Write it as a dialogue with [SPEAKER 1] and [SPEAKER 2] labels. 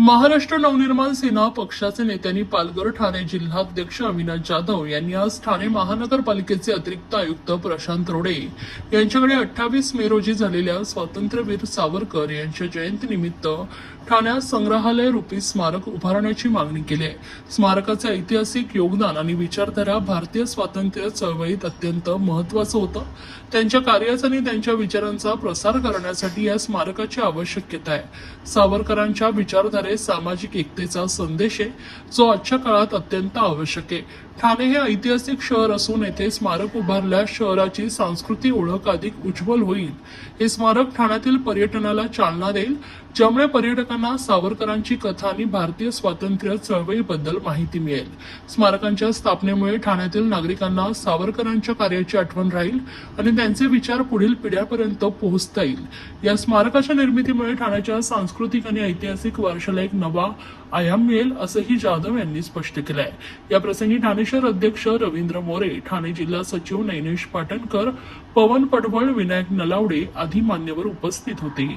[SPEAKER 1] महाराष्ट्र नवनिर्माण सेना पक्षाचे नेत्यांनी पालघर ठाणे जिल्हाध्यक्ष अविनाश जाधव यांनी आज ठाणे महानगरपालिकेचे अतिरिक्त आयुक्त प्रशांत रोडे यांच्याकडे अठ्ठावीस मे रोजी झालेल्या स्वातंत्र्यवीर सावरकर यांच्या जयंतीनिमित्त ठाण्यात संग्रहालय रूपी स्मारक उभारण्याची मागणी केली आहे. स्मारकाचे ऐतिहासिक योगदान आणि विचारधारा भारतीय स्वातंत्र्य चळवळीत अत्यंत महत्वाचं होतं. त्यांच्या कार्याचा आणि त्यांच्या विचारांचा प्रसार करण्यासाठी या स्मारकाची आवश्यकता आहे. सावरकरांच्या विचारधारे ठाणे सामाजिक एकतेचा संदेश आहे जो आजच्या काळात अत्यंत आवश्यक आहे. ठाणे हे ऐतिहासिक शहर असून येथे स्मारक उभारल्यास शहराची सांस्कृतिक ओळख अधिक उज्ज्वल होईल. हे स्मारक ठाण्यातील पर्यटनाला चालना देईल ज्यामुळे पर्यटकांना सावरकरांची कथा आणि भारतीय स्वातंत्र्य चळवळीबद्दल माहिती मिळेल. स्मारकांच्या स्थापनेमुळे ठाण्यातील नागरिकांना सावरकरांच्या कार्याची आठवण राहील आणि त्यांचे विचार पुढील पिढ्यापर्यंत पोहोचता येईल. या स्मारकाच्या निर्मितीमुळे ठाण्याच्या सांस्कृतिक आणि ऐतिहासिक वारशाला एक नवा आयाम मिळेल असंही जाधव यांनी स्पष्ट केलं आहे या प्रसंगी ठाणे शहर अध्यक्ष रवींद्र मोरे ठाणे जिल्हा सचिव नैनेश पाटणकर पवन पडवळ विनायक नलावडे आदी मान्यवर उपस्थित होते.